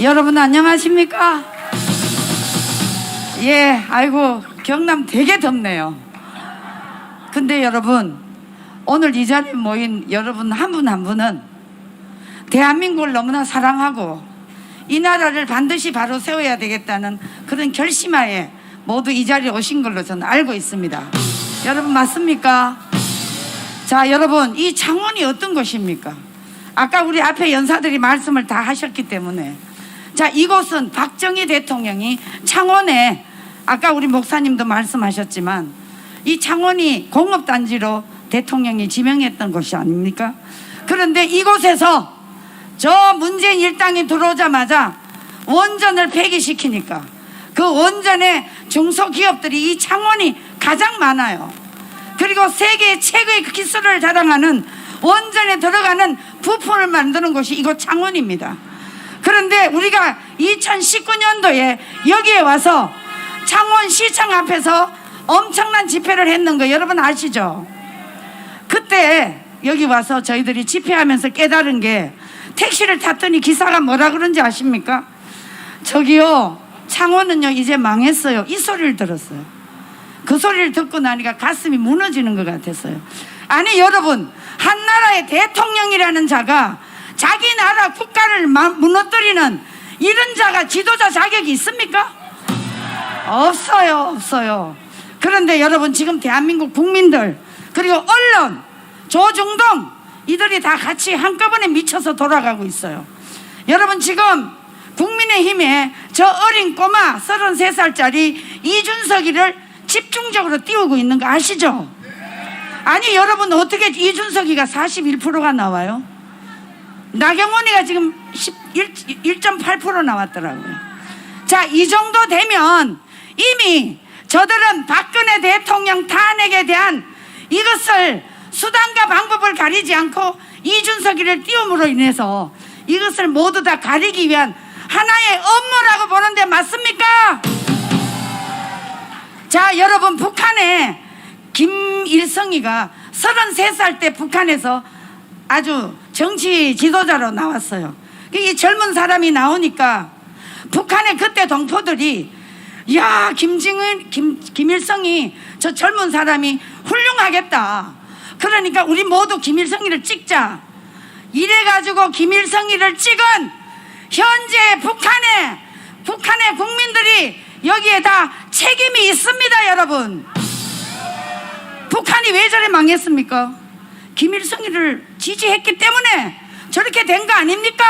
여러분 안녕하십니까? 예, 아이고 경남 되게 덥네요. 근데 여러분 오늘 이 자리에 모인 여러분 한분한 분은 대한민국을 너무나 사랑하고 이 나라를 반드시 바로 세워야 되겠다는 그런 결심하에 모두 이 자리에 오신 걸로 저는 알고 있습니다. 여러분 맞습니까? 자, 여러분 이 창원이 어떤 곳입니까? 아까 우리 앞에 연사들이 말씀을 다 하셨기 때문에 자, 이곳은 박정희 대통령이 창원에 아까 우리 목사님도 말씀하셨지만 이 창원이 공업단지로 대통령이 지명했던 곳이 아닙니까? 그런데 이곳에서 저 문재인 일당이 들어오자마자 원전을 폐기시키니까 그 원전의 중소기업들이 이 창원이 가장 많아요. 그리고 세계 최고의 기술을 자랑하는 원전에 들어가는 부품을 만드는 곳이 이곳 창원입니다. 그런데 우리가 2019년도에 여기에 와서 창원시청 앞에서 엄청난 집회를 했는 거 여러분 아시죠? 그때 여기 와서 저희들이 집회하면서 깨달은 게 택시를 탔더니 기사가 뭐라 그런지 아십니까? 저기요 창원은요 이제 망했어요 이 소리를 들었어요 그 소리를 듣고 나니까 가슴이 무너지는 것 같았어요 아니 여러분 한 나라의 대통령이라는 자가 자기 나라 국가를 마- 무너뜨리는 이런 자가 지도자 자격이 있습니까? 없어요, 없어요. 그런데 여러분 지금 대한민국 국민들 그리고 언론, 조중동 이들이 다 같이 한꺼번에 미쳐서 돌아가고 있어요. 여러분 지금 국민의힘에 저 어린 꼬마 33살짜리 이준석이를 집중적으로 띄우고 있는 거 아시죠? 아니 여러분 어떻게 이준석이가 41%가 나와요? 나경원이가 지금 1.8% 나왔더라고요. 자, 이 정도 되면 이미 저들은 박근혜 대통령 탄핵에 대한 이것을 수단과 방법을 가리지 않고 이준석이를 띄움으로 인해서 이것을 모두 다 가리기 위한 하나의 업무라고 보는데 맞습니까? 자, 여러분 북한에 김일성이가 33살 때 북한에서 아주 정치 지도자로 나왔어요. 이 젊은 사람이 나오니까 북한의 그때 동포들이 야 김정은 김 김일성이 저 젊은 사람이 훌륭하겠다. 그러니까 우리 모두 김일성이를 찍자. 이래 가지고 김일성이를 찍은 현재 북한의 북한의 국민들이 여기에 다 책임이 있습니다, 여러분. 북한이 왜 저래 망했습니까? 김일성이를 지지했기 때문에 저렇게 된 거 아닙니까?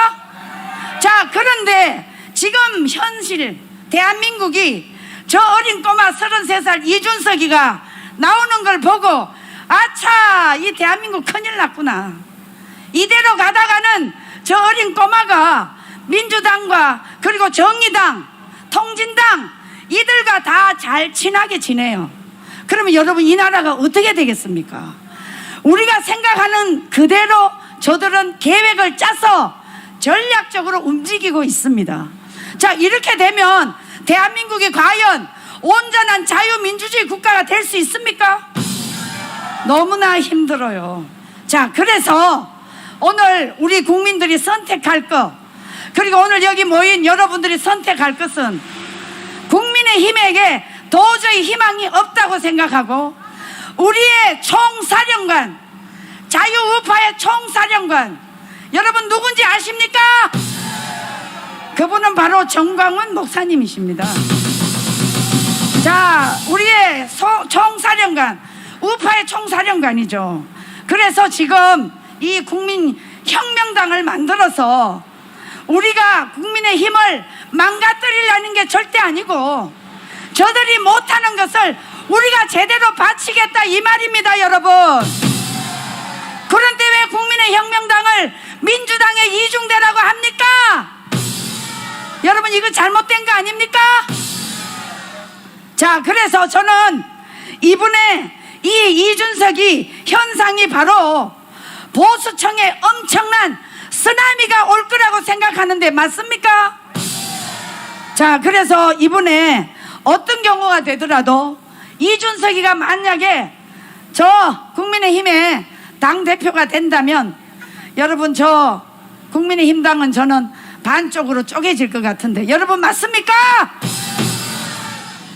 자, 그런데 지금 현실 대한민국이 저 어린 꼬마 33살 이준석이가 나오는 걸 보고 아차, 이 대한민국 큰일 났구나. 이대로 가다가는 저 어린 꼬마가 민주당과 그리고 정의당, 통진당 이들과 다 잘 친하게 지내요. 그러면 여러분 이 나라가 어떻게 되겠습니까? 우리가 생각하는 그대로 저들은 계획을 짜서 전략적으로 움직이고 있습니다. 자, 이렇게 되면 대한민국이 과연 온전한 자유민주주의 국가가 될 수 있습니까? 너무나 힘들어요. 자, 그래서 오늘 우리 국민들이 선택할 것, 그리고 오늘 여기 모인 여러분들이 선택할 것은 국민의 힘에게 도저히 희망이 없다고 생각하고 우리의 총사령관, 자유우파의 총사령관, 여러분 누군지 아십니까? 그분은 바로 정광훈 목사님이십니다. 자, 우리의 소- 총사령관, 우파의 총사령관이죠. 그래서 지금 이 국민 혁명당을 만들어서 우리가 국민의 힘을 망가뜨리려는 게 절대 아니고 저들이 못하는 것을 우리가 제대로 바치겠다 이 말입니다, 여러분. 그런데 왜 국민의 혁명당을 민주당의 이중대라고 합니까? 여러분 이거 잘못된 거 아닙니까? 자, 그래서 저는 이분의 이 이준석이 현상이 바로 보수청에 엄청난 쓰나미가 올 거라고 생각하는데 맞습니까? 자, 그래서 이분의 어떤 경우가 되더라도 이준석이가 만약에 저 국민의힘의 당 대표가 된다면 여러분 저 국민의힘 당은 저는 반쪽으로 쪼개질 것 같은데 여러분 맞습니까?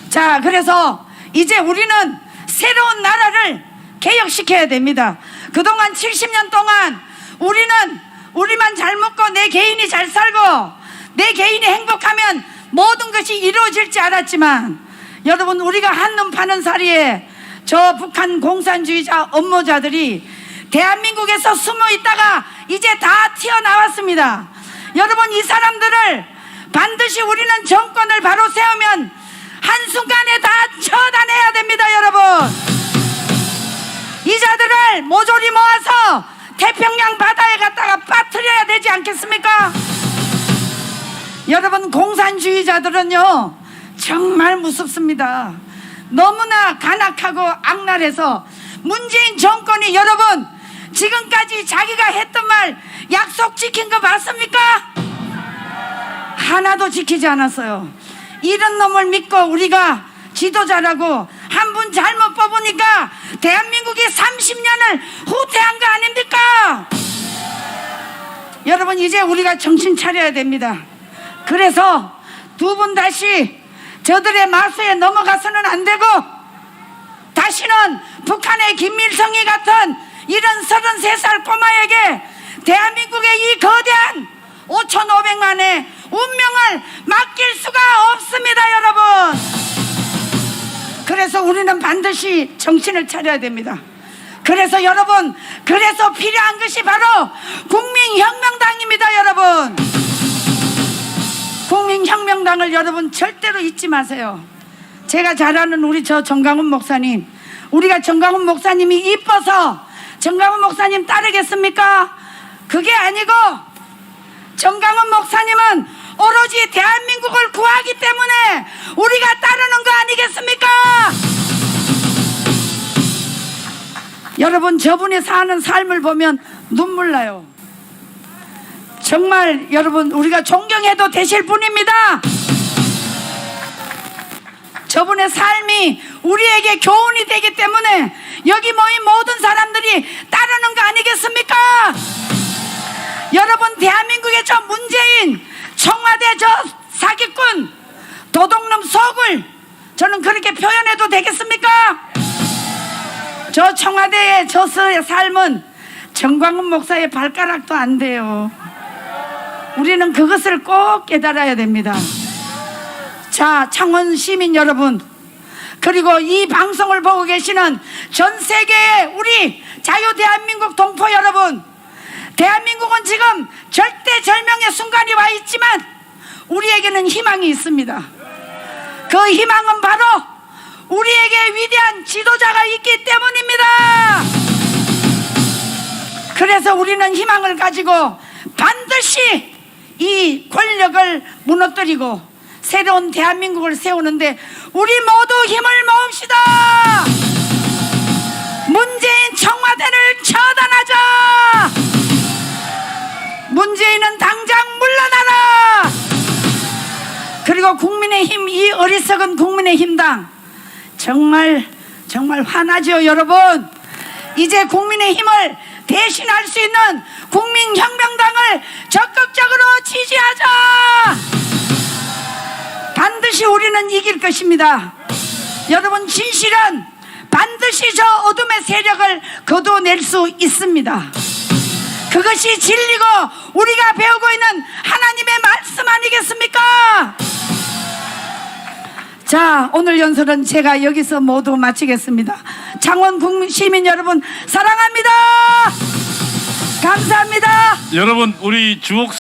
자, 그래서 이제 우리는 새로운 나라를 개혁시켜야 됩니다. 그동안 70년 동안 우리는 우리만 잘 먹고 내 개인이 잘 살고 내 개인이 행복하면 모든 것이 이루어질 줄 알았지만 여러분 우리가 한눈 파는 사이에 저 북한 공산주의자 업무자들이 대한민국에서 숨어 있다가 이제 다 튀어나왔습니다. 여러분 이 사람들을 반드시 우리는 정권을 바로 세우면 한순간에 다 처단해야 됩니다, 여러분. 이 자들을 모조리 모아서 태평양 바다에 갖다가 빠뜨려야 되지 않겠습니까? 여러분, 공산주의자들은요, 정말 무섭습니다. 너무나 간악하고 악랄해서 문재인 정권이 여러분, 지금까지 자기가 했던 말 약속 지킨 거 맞습니까? 하나도 지키지 않았어요. 이런 놈을 믿고 우리가 지도자라고 한 분 잘못 뽑으니까 대한민국이 30년을 후퇴한 거 아닙니까? 여러분 이제 우리가 정신 차려야 됩니다. 그래서 두 분 다시 저들의 마수에 넘어가서는 안 되고 다시는 북한의 김일성이 같은 이런 33살 꼬마에게 대한민국의 이 거대한 5,500만의 운명을 맡길 수가 없습니다, 여러분. 그래서 우리는 반드시 정신을 차려야 됩니다. 그래서 여러분, 그래서 필요한 것이 바로 국민혁명당입니다, 여러분. 국민혁명당을 여러분 절대로 잊지 마세요. 제가 잘 아는 우리 저 정강훈 목사님, 우리가 정강훈 목사님이 이뻐서 정강훈 목사님 따르겠습니까? 그게 아니고 정강훈 목사님은 오로지 대한민국을 구하기 때문에 우리가 따르는 거 아니겠습니까? 여러분 저분이 사는 삶을 보면 눈물 나요. 정말 여러분 우리가 존경해도 되실 분입니다. 저분의 삶이 우리에게 교훈이 되기 때문에 여기 모인 모든 사람들이 따르는 거 아니겠습니까? 여러분 대한민국의 저 문재인 청와대 저 사기꾼 도둑놈 속을 저는 그렇게 표현해도 되겠습니까? 저 청와대의 저서의 삶은 정광훈 목사의 발가락도 안 돼요. 우리는 그것을 꼭 깨달아야 됩니다. 자, 창원 시민 여러분, 그리고 이 방송을 보고 계시는 전 세계의 우리 자유 대한민국 동포 여러분, 대한민국은 지금 절대 절명의 순간이 와 있지만 우리에게는 희망이 있습니다. 그 희망은 바로 우리에게 위대한 지도자가 있기 때문입니다. 그래서 우리는 희망을 가지고 반드시 이 권력을 무너뜨리고 새로운 대한민국을 세우는데 우리 모두 힘을 모읍시다. 문재인 청와대를 처단하자. 문재인은 당장 물러나라. 그리고 국민의힘 이 어리석은 국민의힘당 정말 정말 화나죠 여러분 이제 국민의 힘을 대신할 수 있는 국민혁명당을 적극적으로 지지하자 반드시 우리는 이길 것입니다 여러분 진실은 반드시 저 어둠의 세력을 거둬낼 수 있습니다 그것이 진리고 우리가 배우고 있는 하나님의 말씀 아니겠습니까? 자, 오늘 연설은 제가 여기서 모두 마치겠습니다. 창원 국민 시민 여러분 사랑합니다. 감사합니다. 여러분 우리 주옥